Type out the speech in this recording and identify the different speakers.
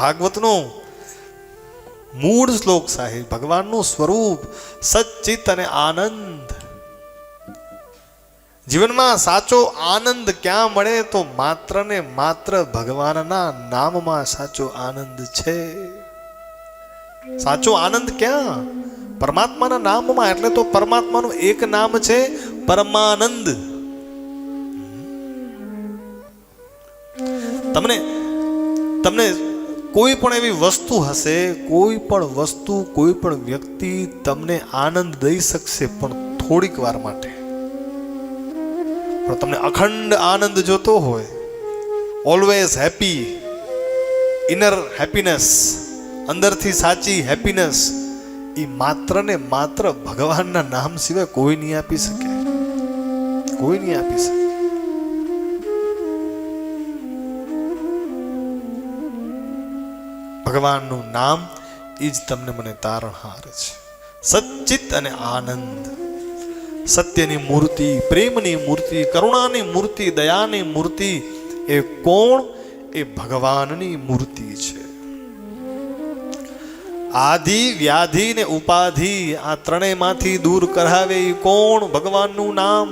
Speaker 1: ભાગવતનો મૂળ શ્લોક સાહેબ, ભગવાનનું સ્વરૂપ સચ્ચિત અને આનંદ. જીવનમાં સાચો આનંદ ક્યાં મળે તો માત્ર ને માત્ર ભગવાનના નામમાં સાચો આનંદ છે. સાચો આનંદ ક્યાં? પરમાત્માના નામમાં, એટલે તો પરમાત્માનું એક નામ છે પરમાનંદ. તમને તમને કોઈ પણ એવી વસ્તુ હશે, કોઈ પણ વસ્તુ, કોઈ પણ વ્યક્તિ તમને આનંદ દઈ શકશે પણ થોડીક વાર માટે. પણ તમને અખંડ આનંદ જોતો હોય ઓલવેઝ હેપી ઇનર હેપીનેસ અંદરથી સાચી હેપીનેસ એ માત્ર ને માત્ર ભગવાનના નામ સિવાય કોઈ નહીં આપી શકે. કોઈ નહીં આપી શકે. ભગવાનનું નામ એ જ તમને મને તારણહાર છે. સચ્ચિત અને આનંદ. સત્યની મૂર્તિ, પ્રેમની મૂર્તિ, કરુણાની મૂર્તિ, દયાની મૂર્તિ એ કોણ? એ ભગવાનની મૂર્તિ છે. આધિ, વ્યાધિ ને ઉપાધિ આ ત્રણેયમાંથી દૂર કરાવે એ કોણ? ભગવાનનું નામ.